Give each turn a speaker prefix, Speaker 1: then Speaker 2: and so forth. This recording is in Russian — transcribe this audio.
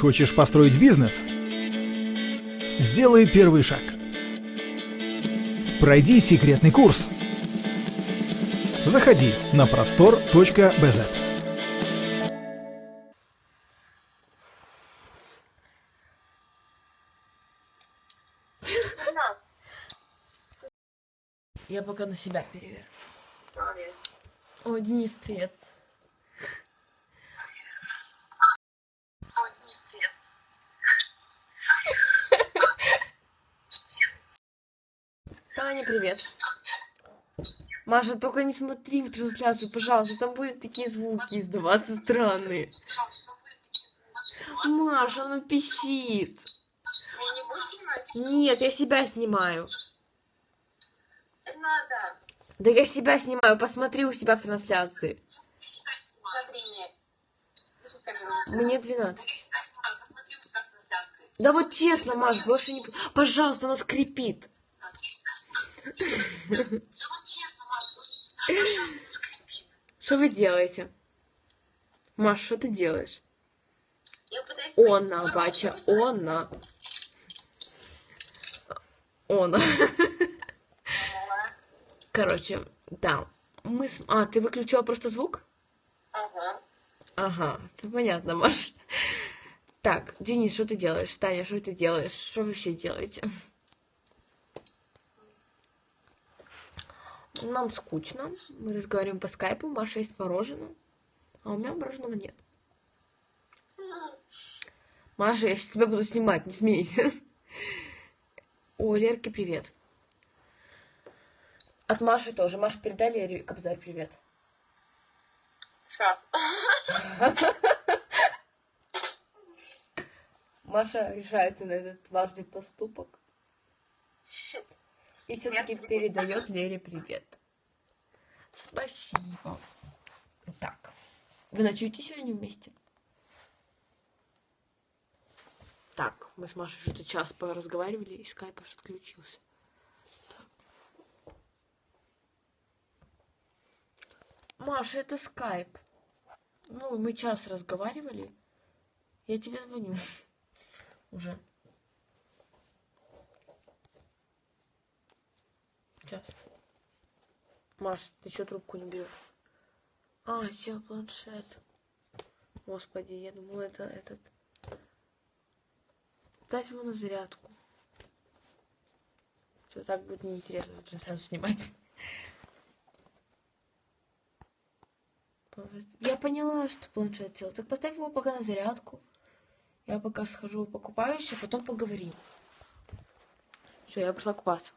Speaker 1: Хочешь построить бизнес? Сделай первый шаг. Пройди секретный курс. Заходи на простор.бз.
Speaker 2: Я пока на себя переверну. О, Денис, привет.
Speaker 3: Ой, Денис, привет.
Speaker 2: Таня, привет. Маша, только не смотри в трансляцию, пожалуйста, там будут такие звуки издаваться странные. Маша, она пищит.
Speaker 3: Будешь снимать?
Speaker 2: Нет, я себя снимаю. Да я себя снимаю, посмотри у себя в трансляции.
Speaker 3: Мне. Слушай, с камеру.
Speaker 2: Мне 12.
Speaker 3: Я себя снимаю, посмотри у себя в трансляции.
Speaker 2: Да вот честно, Маш, больше не... Пожалуйста, она скрипит.
Speaker 3: Да вот честно, Маш, пожалуйста, скрипит.
Speaker 2: Что вы делаете? Маш, что ты делаешь? Она, бача, она. Она. Короче, да. Мы с... А, ты выключила просто звук?
Speaker 3: Ага.
Speaker 2: Ага, понятно, Маш. Так, Денис, что ты делаешь? Таня, что ты делаешь? Что вы все делаете? Нам скучно. Мы разговариваем по скайпу. Маша есть мороженое. А у меня мороженого нет. Маша, я сейчас тебя буду снимать, не смейся. О, Лерке привет. От Маши тоже. Маша, передай Лере Кобзарь привет.
Speaker 3: Шах.
Speaker 2: Маша решается на этот важный поступок. И все-таки передает Лере привет. Спасибо. Так, вы ночуете сегодня вместе? Так, мы с Машей что-то час поразговаривали, и скайп аж отключился. Маша, это скайп. Ну, мы час разговаривали. Я тебе звоню. Уже. Сейчас. Маш, ты что трубку не берешь? А, сел планшет. Господи, я думала, это этот. Ставь его на зарядку. Все так будет неинтересно трансляцию снимать. Я поняла, что планшет сел. Так поставь его пока на зарядку. Я пока схожу покупаюсь, а потом поговорим. Все, я пошла купаться.